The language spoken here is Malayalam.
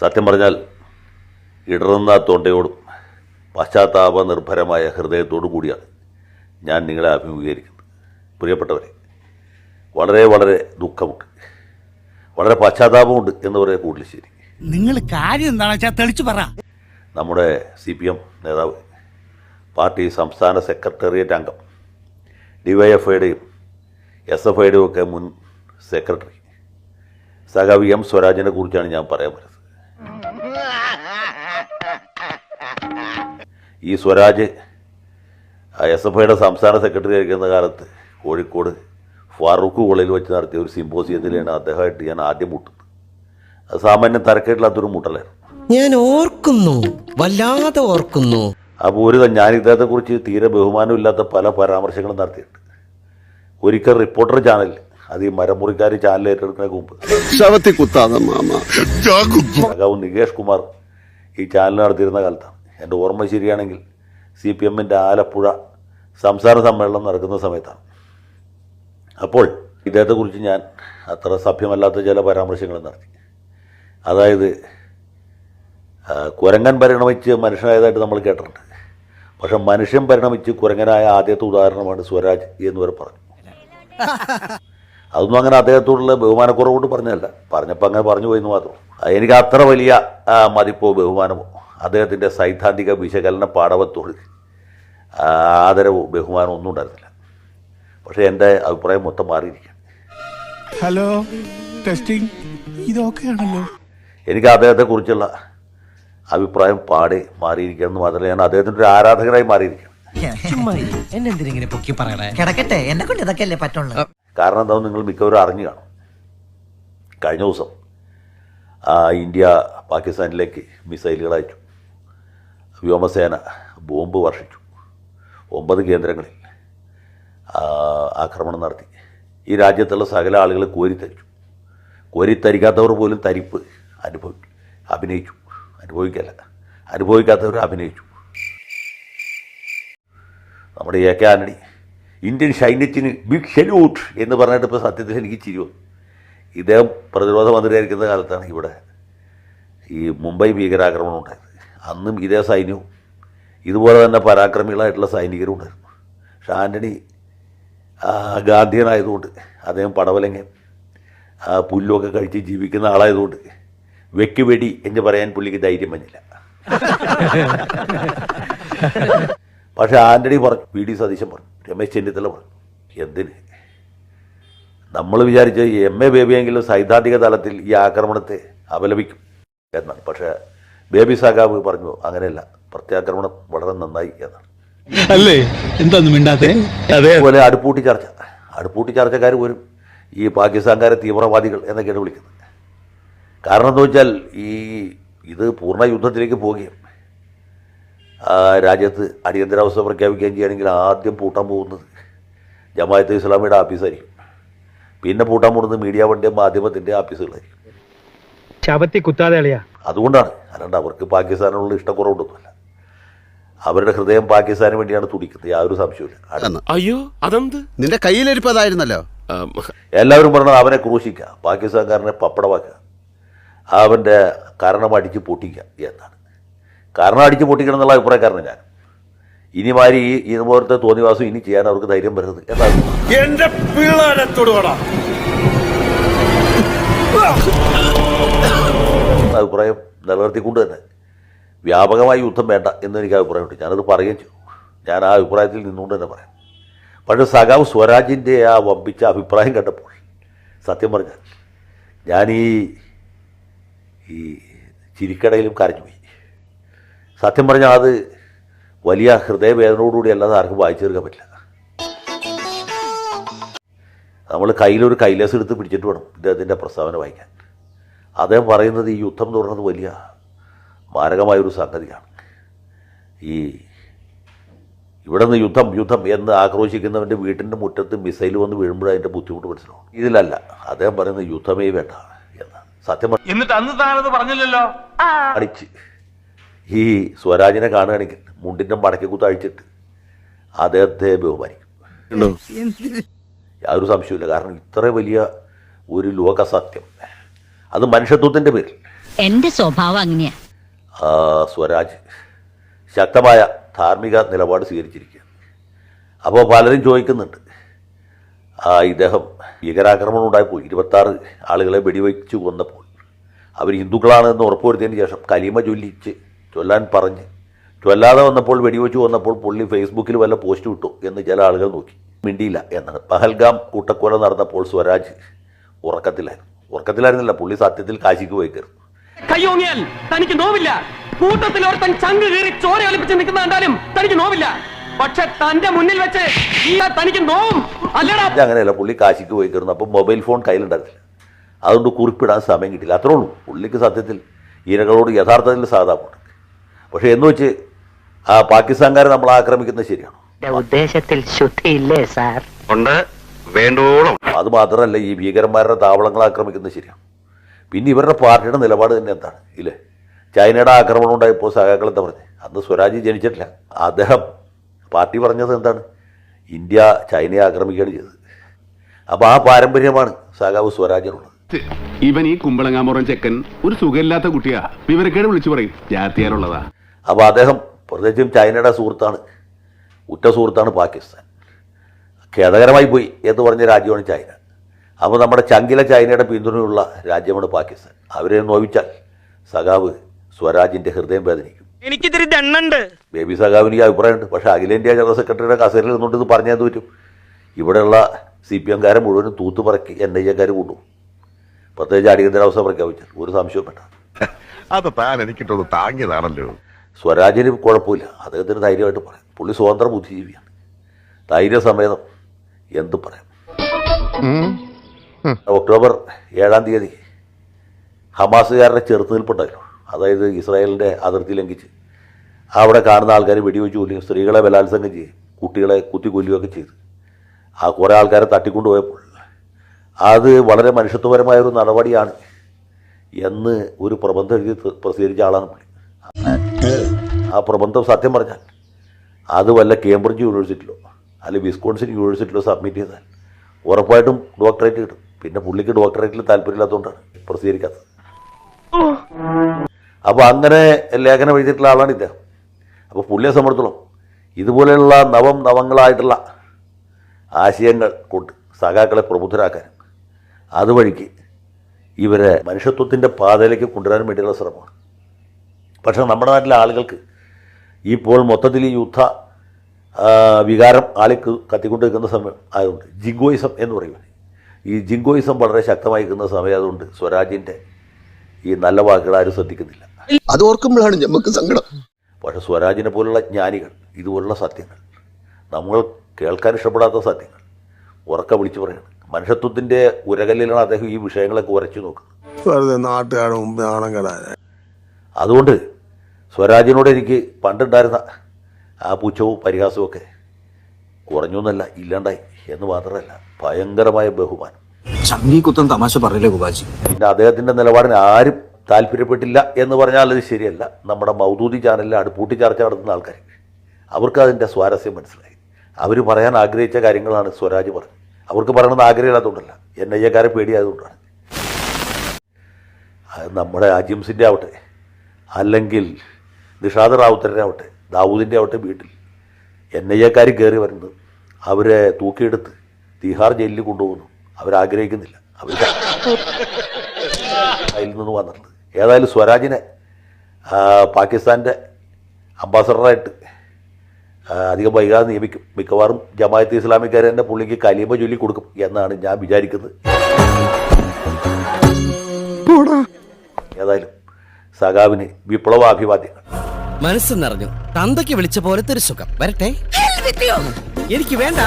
സത്യം പറഞ്ഞാൽ ഇടറുന്ന തൊണ്ടയോടും പശ്ചാത്താപ നിർഭരമായ ഹൃദയത്തോടു കൂടിയാണ് ഞാൻ നിങ്ങളെ അഭിമുഖീകരിക്കുന്നത്. പ്രിയപ്പെട്ടവരെ വളരെ വളരെ ദുഃഖമുണ്ട്. വളരെ പശ്ചാത്താപമുണ്ട് എന്ന് പറയാൻ കൂടുതൽ ശരി നിങ്ങൾ കാര്യം എന്താണെന്ന് വെച്ചാൽ തെളിച്ചു പറ. നമ്മുടെ സി പി എം നേതാവ് പാർട്ടി സംസ്ഥാന സെക്രട്ടേറിയറ്റ് അംഗം ഡിവൈഎഫ്ഐയുടെയും എസ് എഫ് ഐയുടെയും ഒക്കെ മുൻ സെക്രട്ടറി സഖാവ് എം സ്വരാജിനെ കുറിച്ചാണ് ഞാൻ പറയാൻ വരുന്നത്. ഈ സ്വരാജ് എസ് എഫ് ഐയുടെ സംസ്ഥാന സെക്രട്ടറി ആയിരിക്കുന്ന കാലത്ത് കോഴിക്കോട് ഫാറൂഖ് കോളേജിൽ വെച്ച് നടത്തിയ ഒരു സിമ്പോസിയത്തിലാണ് അദ്ദേഹമായിട്ട് ഞാൻ ആദ്യം മുട്ടുന്നത്. അത് സാമാന്യം തരക്കേട്ടില്ലാത്തൊരു മുട്ടലായിരുന്നു. ഞാൻ ഓർക്കുന്നു വല്ലാതെ ഓർക്കുന്നു. അപ്പോൾ ഒരു ഞാൻ ഇദ്ദേഹത്തെക്കുറിച്ച് തീരെ ബഹുമാനമില്ലാത്ത പല പരാമർശങ്ങളും നടത്തിയിട്ടുണ്ട്. ഒരിക്കൽ റിപ്പോർട്ടർ ചാനൽ അത് ഈ മരമുറിക്കാർ ചാനൽ ഏറ്റെടുക്കുന്ന മുമ്പ് ശവത്തി കുത്താതെ നികേഷ് കുമാർ ഈ ചാനൽ നടത്തിയിരുന്ന കാലത്താണ്. എന്റെ ഓർമ്മ ശരിയാണെങ്കിൽ സി പി എമ്മിന്റെ ആലപ്പുഴ സംസാര സമ്മേളനം നടക്കുന്ന സമയത്താണ്. അപ്പോൾ ഇദ്ദേഹത്തെക്കുറിച്ച് ഞാൻ അത്ര സഭ്യമല്ലാത്ത ചില പരാമർശങ്ങൾ നടത്തി. അതായത് കുരങ്ങൻ പരിണമിച്ച് മനുഷ്യനായതായിട്ട് നമ്മൾ കേട്ടിട്ടുണ്ട്. പക്ഷെ മനുഷ്യൻ പരിണമിച്ച് കുരങ്ങനായ ആദ്യത്തെ ഉദാഹരണമാണ് സ്വരാജ് എന്ന് വരെ പറഞ്ഞു. അതൊന്നും അങ്ങനെ അദ്ദേഹത്തോടുള്ള ബഹുമാനക്കുറവ് കൊണ്ട് പറഞ്ഞതല്ല. പറഞ്ഞപ്പോൾ അങ്ങനെ പറഞ്ഞു പോയെന്ന് മാത്രം. എനിക്ക് അത്ര വലിയ മതിപ്പോ ബഹുമാനമോ? അദ്ദേഹത്തിന്റെ സൈദ്ധാന്തിക വിശകലന പാഠവത്തോട് ആദരവും ബഹുമാനവും ഒന്നും ഉണ്ടായിരുന്നില്ല. പക്ഷെ എന്റെ അഭിപ്രായം മൊത്തം മാറിയിരിക്കുകയാണ്. Hello testing? ഇതൊക്കെയാണല്ലോ. എനിക്ക് അദ്ദേഹത്തെക്കുറിച്ചുള്ള അഭിപ്രായം പാടെ മാറിയിരിക്കുകയെന്ന് മാത്രമല്ല ഞാൻ അദ്ദേഹത്തിന്റെ ഒരു ആരാധകനായി മാറിയിരിക്കുകയാണ്. എന്നെ എന്തിനെ പൊക്കി പറയണേ? കിടക്കട്ടെ എന്നെ കൊണ്ട് ഇതൊക്കെ പറ്റുള്ളൂ? കാരണം എന്താ നിങ്ങൾ മിക്കവരും അറിഞ്ഞു കാണും. കഴിഞ്ഞ ദിവസം ഇന്ത്യ പാകിസ്ഥാനിലേക്ക് മിസൈലുകൾ അയച്ചു. വ്യോമസേന ബോംബ് വർഷിച്ചു. ഒമ്പത് കേന്ദ്രങ്ങളിൽ ആക്രമണം നടത്തി. ഈ രാജ്യത്തുള്ള സകല ആളുകൾ കോരിത്തരിച്ചു. കോരിത്തരിക്കാത്തവർ പോലും തരിപ്പ് അനുഭവിച്ചു അഭിനയിച്ചു. അനുഭവിക്കല്ല. അനുഭവിക്കാത്തവർ അഭിനയിച്ചു. നമ്മുടെ എ കെ ആന്റണി ഇന്ത്യൻ സൈന്യത്തിന് ബിഗ് ഷെല്യൂട്ട് എന്ന് പറഞ്ഞിട്ട് ഇപ്പോൾ സത്യത്തിൽ എനിക്ക് ചിരി വന്നു. ഇദ്ദേഹം പ്രതിരോധ മന്ത്രിയായിരിക്കുന്ന കാലത്താണ് ഇവിടെ ഈ മുംബൈ ഭീകരാക്രമണം ഉണ്ടായത് അന്നും ഇതേ സൈന്യവും. ഇതുപോലെ തന്നെ പരാക്രമികളായിട്ടുള്ള സൈനികരും ഉണ്ടായിരുന്നു. പക്ഷെ ആന്റണി ഗാന്ധിയനായതുകൊണ്ട് അദ്ദേഹം പടവലങ്ങൻ പുല്ലൊക്കെ കഴിച്ച് ജീവിക്കുന്ന ആളായതുകൊണ്ട് വെക്കുവെടി എന്ന് പറയാൻ പുള്ളിക്ക് ധൈര്യം വന്നില്ല. പക്ഷെ ആന്റണി പറഞ്ഞു വി. ഡി. സതീശൻ പറഞ്ഞു രമേശ് ചെന്നിത്തല പറഞ്ഞു എന്തിന്? നമ്മൾ വിചാരിച്ച എം. എ. ബേബിയെങ്കിലും സൈദ്ധാന്തിക തലത്തിൽ ഈ ആക്രമണത്തെ അപലപിക്കും എന്നാണ്. പക്ഷേ ബേബി സാഗാബ് പറഞ്ഞു അങ്ങനെയല്ല പ്രത്യാക്രമണം വളരെ നന്നായി എന്നാണ്. അല്ലേ? എന്താ മിണ്ടാത്തേ? അതേപോലെ അടുപ്പൂട്ടി ചർച്ച അടുപ്പൂട്ടി ചർച്ചക്കാർ പോലും ഈ പാകിസ്ഥാൻകാരെ തീവ്രവാദികൾ എന്നൊക്കെയാണ് വിളിക്കുന്നത്. കാരണം എന്താ വെച്ചാൽ ഈ ഇത് പൂർണ യുദ്ധത്തിലേക്ക് പോവുകയും രാജ്യത്ത് അടിയന്തരാവസ്ഥ പ്രഖ്യാപിക്കുകയും ചെയ്യുകയാണെങ്കിൽ ആദ്യം പൂട്ടാൻ പോകുന്നത് ജമായത്ത് ഇസ്ലാമിയുടെ ആഫീസായിരിക്കും പിന്നെ പൂട്ടാൻ പോകുന്നത് മീഡിയ വണ്ടിയും മാധ്യമത്തിന്റെ ആഫീസുകളായിരിക്കും ശബത്തി കുത്താതെ അളിയാ അതുകൊണ്ടാണ്. അല്ലാണ്ട് അവർക്ക് പാകിസ്ഥാനോടുള്ള ഇഷ്ടക്കുറവുണ്ടൊന്നുമല്ല. അവരുടെ ഹൃദയം പാകിസ്ഥാന് വേണ്ടിയാണ് തുടിക്കുന്നത്. യാതൊരു സംശയമില്ല അയ്യോ അതെന്ത്? നിന്റെ കയ്യിലിരിപ്പതായിരുന്നല്ലോ എല്ലാവരും പറഞ്ഞത് അവനെ ക്രൂശിക്കുക പാകിസ്ഥാൻകാരനെ പപ്പടമാക്കുക അവന്റെ കാരണം അടിച്ച് പൊട്ടിക്കുക എന്നാണ്. കാരണം അടിച്ച് പൊട്ടിക്കണം എന്നുള്ള അഭിപ്രായക്കാരനാണ് ഞാൻ. ഇനി മാരി ഈ ഇതുപോലത്തെ തോന്നിവാസം ഇനി ചെയ്യാൻ അവർക്ക് ധൈര്യം വരുന്നത് എന്നാണ്. എന്റെ പിള്ളേരെ തൊടുവാടാ. അഭിപ്രായം നിലനിർത്തിക്കൊണ്ട് തന്നെ. വ്യാപകമായി യുദ്ധം വേണ്ട എന്ന് എനിക്ക് അഭിപ്രായമുണ്ട് ഞാനത് പറയുകയും ചെയ്തു. ഞാൻ ആ അഭിപ്രായത്തിൽ നിന്നുകൊണ്ട് തന്നെ പറയാം. പക്ഷേ സഖാവ് സ്വരാജിന്റെ ആ വമ്പിച്ച അഭിപ്രായം കണ്ടപ്പോൾ സത്യം പറഞ്ഞാൽ ഞാൻ ഈ ഈ ചിരിക്കടയിലും കരഞ്ഞുപോയി സത്യം പറഞ്ഞാൽ അത് വലിയ ഹൃദയവേദനയോടുകൂടി അല്ലാതെ ആർക്കും വായിച്ചു തീർക്കാൻ പറ്റില്ല. നമ്മൾ കയ്യിലൊരു കൈലാസ് എടുത്ത് പിടിച്ചിട്ട് വേണം ഇദ്ദേഹത്തിന്റെ പ്രസ്താവന വായിക്കാൻ. അദ്ദേഹം പറയുന്നത് ഈ യുദ്ധം തുടർന്നത് വലിയ മാരകമായൊരു സംഗതിയാണ്. ഈ ഇവിടെ നിന്ന് യുദ്ധം യുദ്ധം എന്ന് ആക്രോശിക്കുന്നവന്റെ വീട്ടിന്റെ മുറ്റത്ത് മിസൈൽ വന്ന് വീഴുമ്പോഴേ അതിന്റെ ബുദ്ധിമുട്ട് മനസ്സിലാവും ഇതിലല്ല അദ്ദേഹം പറയുന്നത് യുദ്ധമേ വേണ്ട എന്നാണ് സത്യം എന്നിട്ട് അന്ന് താനത് പറഞ്ഞില്ലല്ലോ? അടിച്ച്. ഈ സ്വരാജിനെ കാണുകയാണെങ്കിൽ മുണ്ടിന്റെ മടക്കി കുത്ത് അഴിച്ചിട്ട് അദ്ദേഹത്തെ ബഹുമാനിക്കും. യാതൊരു സംശയമില്ല കാരണം ഇത്ര വലിയ ഒരു ലോക സത്യം അത് മനുഷ്യത്വത്തിന്റെ പേരിൽ. എന്റെ സ്വഭാവം അങ്ങനെയാ. സ്വരാജ് ശക്തമായ ധാർമ്മിക നിലപാട് സ്വീകരിച്ചിരിക്കുകയാണ് അപ്പോൾ പലരും ചോദിക്കുന്നുണ്ട്. ആ ഇദ്ദേഹം ഭീകരാക്രമണം ഉണ്ടായപ്പോൾ ഇരുപത്താറ് ആളുകളെ വെടിവെച്ച് കൊന്നപ്പോൾ അവർ ഹിന്ദുക്കളാണെന്ന് ഉറപ്പുവരുത്തിയതിന് ശേഷം കലിമ ചൊല്ലിച്ച് ചൊല്ലാൻ പറഞ്ഞ് ചൊല്ലാതെ വന്നപ്പോൾ വെടിവെച്ച് വന്നപ്പോൾ പുള്ളി ഫേസ്ബുക്കിൽ വല്ല പോസ്റ്റ് വിട്ടു എന്ന് ചില ആളുകൾ നോക്കി. മിണ്ടിയില്ല എന്നാണ്. പഹൽഗാം കൂട്ടക്കൊല നടന്നപ്പോൾ സ്വരാജ് ഉറക്കത്തിലായിരുന്നു. ഉറക്കത്തിലായിരുന്നില്ല പുള്ളി സത്യത്തിൽ കാശിക്ക് പോയി കയറും. കയ്യോങ്ങിയാൽ തനിക്ക് നോവില്ല. കൂട്ടത്തിൽ ഒരുത്തൻ ചങ്ക് കീറി ചോര ഒലിപ്പിച്ച് നിൽക്കുന്ന കണ്ടാലും തനിക്ക് നോവില്ല. പക്ഷെ തന്റെ മുന്നിൽ വെച്ച് തനിക്ക് നോവും. അല്ലടാ. അങ്ങനെയല്ല പുള്ളി കാശിക്ക് പോയി കയറുന്നു. അപ്പൊ മൊബൈൽ ഫോൺ കയ്യിലുണ്ടായിരുന്നില്ല. അതുകൊണ്ട് കുറിപ്പിടാൻ സമയം കിട്ടില്ല. അത്രേ ഉള്ളൂ. പുള്ളിക്ക് സത്യത്തിൽ ഇരകളോട് യഥാർത്ഥത്തിൽ സാധാരണ പക്ഷെ എന്ന് വെച്ച് ആ പാകിസ്ഥാൻകാരെ നമ്മൾ ആക്രമിക്കുന്നത് ശരിയാണോ? ഉദ്ദേശത്തിൽ ശുദ്ധിയില്ലേ സാർ? ഉണ്ട്. വേണ്ടോളം. അത് മാത്രമല്ല ഈ ഭീകരന്മാരുടെ താവളങ്ങൾ ആക്രമിക്കുന്നത് ശരിയാണ് പിന്നെ ഇവരുടെ പാർട്ടിയുടെ നിലപാട് തന്നെ എന്താണ് ഇല്ലേ? ചൈനയുടെ ആക്രമണം ഉണ്ടായപ്പോൾ സഖാക്കൾ എന്താ പറഞ്ഞത് അന്ന് സ്വരാജ് ജനിച്ചിട്ടില്ല. അദ്ദേഹം പാർട്ടി പറഞ്ഞത് എന്താണ്? ഇന്ത്യ ചൈനയെ ആക്രമിക്കുകയാണ് ചെയ്തത്. അപ്പോൾ ആ പാരമ്പര്യമാണ് സഹാവ് സ്വരാജിനുള്ളത്. ഇവൻ ഈ കുമ്പളങ്ങാമുറം ചെക്കൻ ഒരു സുഖമില്ലാത്ത കുട്ടിയാ. വിവരക്കേട് വിളിച്ചു പറയും. ജാത്തിയാലുള്ളതാ അപ്പോൾ അദ്ദേഹം പ്രത്യേകിച്ചും ചൈനയുടെ സുഹൃത്താണ്. ഉറ്റ സുഹൃത്താണ് പാകിസ്ഥാൻ. ഖേദകരമായി പോയി എന്ന് പറഞ്ഞ രാജ്യമാണ് ചൈന. അപ്പോൾ നമ്മുടെ ചങ്കില ചൈനയുടെ പിന്തുണയുള്ള രാജ്യമാണ് പാകിസ്ഥാൻ. അവരെ നോവിച്ചാൽ സഖാവ് സ്വരാജിന്റെ ഹൃദയം വേദനിക്കും. എനിക്കിതിരി ദണ്ണുണ്ട്. ബേബി സഖാവിന് ഈ അഭിപ്രായമുണ്ട്. പക്ഷേ അഖിലേന്ത്യാ ജനറൽ സെക്രട്ടറിയുടെ കസേരയിൽ നിന്നുകൊണ്ട് ഇത് പറഞ്ഞാൽ പറ്റും? ഇവിടെയുള്ള സി പി എംകാരെ മുഴുവനും തൂത്ത് പറക്കി എൻ ഐ എക്കാർ കൊണ്ടുപോകും. പ്രത്യേകിച്ച് അടിയന്തരാവസ്ഥ പ്രഖ്യാപിച്ചാൽ ഒരു സംശയവും വേണ്ട. അത് താൻ എനിക്കിട്ടൊന്ന് താങ്ങിയതാണല്ലോ. സ്വരാജിന് കുഴപ്പമില്ല. അദ്ദേഹത്തിന് ധൈര്യമായിട്ട് പറയാം. പുള്ളി സ്വതന്ത്ര ബുദ്ധിജീവിയാണ്. ധൈര്യസമേതം എന്ത് പറയാം? ഒക്ടോബർ ഏഴാം തീയതി ഹമാസുകാരുടെ ചെറുത്തുനിൽപ്പുണ്ടല്ലോ. അതായത് ഇസ്രായേലിന്റെ അതിർത്തി ലംഘിച്ച്. അവിടെ കാണുന്ന ആൾക്കാർ വെടിവെച്ച് കൊല്ലുകയും സ്ത്രീകളെ ബലാത്സംഗം ചെയ്യും കുട്ടികളെ കുത്തി കൊല്ലുകയൊക്കെ ചെയ്തു. ആ കുറേ ആൾക്കാരെ തട്ടിക്കൊണ്ടുപോയപ്പോൾ അത് വളരെ മനുഷ്യത്വപരമായ ഒരു നടപടിയാണ് എന്ന് ഒരു പ്രബന്ധം എഴുതി പ്രസിദ്ധീകരിച്ച ആളാണ് പുള്ളി. ആ പ്രബന്ധം സത്യം പറഞ്ഞാൽ അത് വല്ല കേംബ്രിഡ്ജ് യൂണിവേഴ്സിറ്റിയിലോ അല്ലെങ്കിൽ വിസ്കോൺസിൻ യൂണിവേഴ്സിറ്റിയിലോ സബ്മിറ്റ് ചെയ്താൽ ഉറപ്പായിട്ടും ഡോക്ടറേറ്റ് കിട്ടും. പിന്നെ പുള്ളിക്ക് ഡോക്ടറേറ്റിൽ താല്പര്യമില്ലാത്തതുകൊണ്ടാണ് പ്രസിദ്ധീകരിക്കാത്തത്. അപ്പോൾ അങ്ങനെ ലേഖനം എഴുതിയിട്ടുള്ള ആളാണ് ഇദ്ദേഹം. അപ്പോൾ പുള്ളിയെ സംബന്ധിച്ചോളം ഇതുപോലെയുള്ള നവം നവങ്ങളായിട്ടുള്ള ആശയങ്ങൾ കൊണ്ട് സഖാക്കളെ പ്രബുദ്ധരാക്കാനും അതുവഴിക്ക് ഇവരെ മനുഷ്യത്വത്തിന്റെ പാതയിലേക്ക് കൊണ്ടുവരാൻ വേണ്ടിയുള്ള ശ്രമമാണ്. പക്ഷേ നമ്മുടെ നാട്ടിലെ ആളുകൾക്ക് ഇപ്പോൾ മൊത്തത്തിൽ യുദ്ധ വികാരം ആളിക്ക് കത്തിക്കൊണ്ട് നിൽക്കുന്ന സമയം ആയതുകൊണ്ട് ജിങ്കോയിസം എന്ന് പറയും. ഈ ജിങ്കോയിസം വളരെ ശക്തമായി നിൽക്കുന്ന സമയം ആയതുകൊണ്ട് സ്വരാജിന്റെ ഈ നല്ല വാക്കുകൾ ആരും ശ്രദ്ധിക്കുന്നില്ല. അത് ഓർക്കുമ്പോഴാണ് നമുക്ക് സങ്കടം. പക്ഷേ സ്വരാജിനെ പോലുള്ള ജ്ഞാനികൾ ഇതുപോലുള്ള സത്യങ്ങൾ നമ്മൾ കേൾക്കാൻ ഇഷ്ടപ്പെടാത്ത സത്യങ്ങൾ ഉറക്ക വിളിച്ചു പറയണം. മനുഷ്യത്വത്തിന്റെ ഉരകല്ലിലാണ് അദ്ദേഹം ഈ വിഷയങ്ങളൊക്കെ ഉരച്ചു നോക്കുന്നത്. അതുകൊണ്ട് സ്വരാജിനോട് എനിക്ക് പണ്ടുണ്ടായിരുന്ന ആ പുച്ഛവും പരിഹാസമൊക്കെ ഒക്കെ കുറഞ്ഞു എന്നല്ല ഇല്ലാണ്ടായി എന്ന് മാത്രമല്ല ഭയങ്കരമായ ബഹുമാനം. കുത്തം തമാശ പറയില്ല ഗുബാജി പിന്നെ അദ്ദേഹത്തിന്റെ നിലപാടിന് ആരും താല്പര്യപ്പെട്ടില്ല എന്ന് പറഞ്ഞാൽ അത് ശരിയല്ല. നമ്മുടെ മൗദൂദി ചാനലിൽ അടുപ്പൂട്ടി ചർച്ച നടത്തുന്ന ആൾക്കാർ അവർക്ക് അതിന്റെ സ്വാരസ്യം മനസ്സിലായി. അവർ പറയാൻ ആഗ്രഹിച്ച കാര്യങ്ങളാണ് സ്വരാജ് പറഞ്ഞത്. അവർക്ക് പറയണമെന്ന് ആഗ്രഹമില്ലാത്തതുകൊണ്ടല്ല. N I എക്കാരെ പേടിയായതുകൊണ്ടാണ്. അത് നമ്മുടെ അജിംസിന്റെ ആവട്ടെ അല്ലെങ്കിൽ നിഷാദ് റാവുത്തരനാവട്ടെ ആവട്ടെ ദാവൂദിന്റെ ആവട്ടെ വീട്ടിൽ. എൻ ഐ എക്കാർ കയറി വരുന്നത് അവരെ തൂക്കിയെടുത്ത് തീഹാർ ജയിലിൽ കൊണ്ടുപോകുന്നു. അവരാഗ്രഹിക്കുന്നില്ല. അവർ അതിൽ നിന്ന് വന്നിട്ടുണ്ട്. ഏതായാലും സ്വരാജിനെ പാകിസ്ഥാന്റെ അംബാസഡറായിട്ട് അധികം വൈകാതെ നിയമിക്കും. മിക്കവാറും ജമായത്ത് ഇസ്ലാമിക്കാർ തന്നെ പുള്ളിക്ക് കലീമ ചൊല്ലി കൊടുക്കും എന്നാണ് ഞാൻ വിചാരിക്കുന്നത്. ഏതായാലും സഖാവിന് വിപ്ലവാഭിവാദ്യങ്ങൾ. മനസ്സ് നിറഞ്ഞു. തന്തയ്ക്ക് വിളിച്ച പോലത്തെ ഒരു സുഖം. വരട്ടെ. എനിക്ക് വേണ്ട.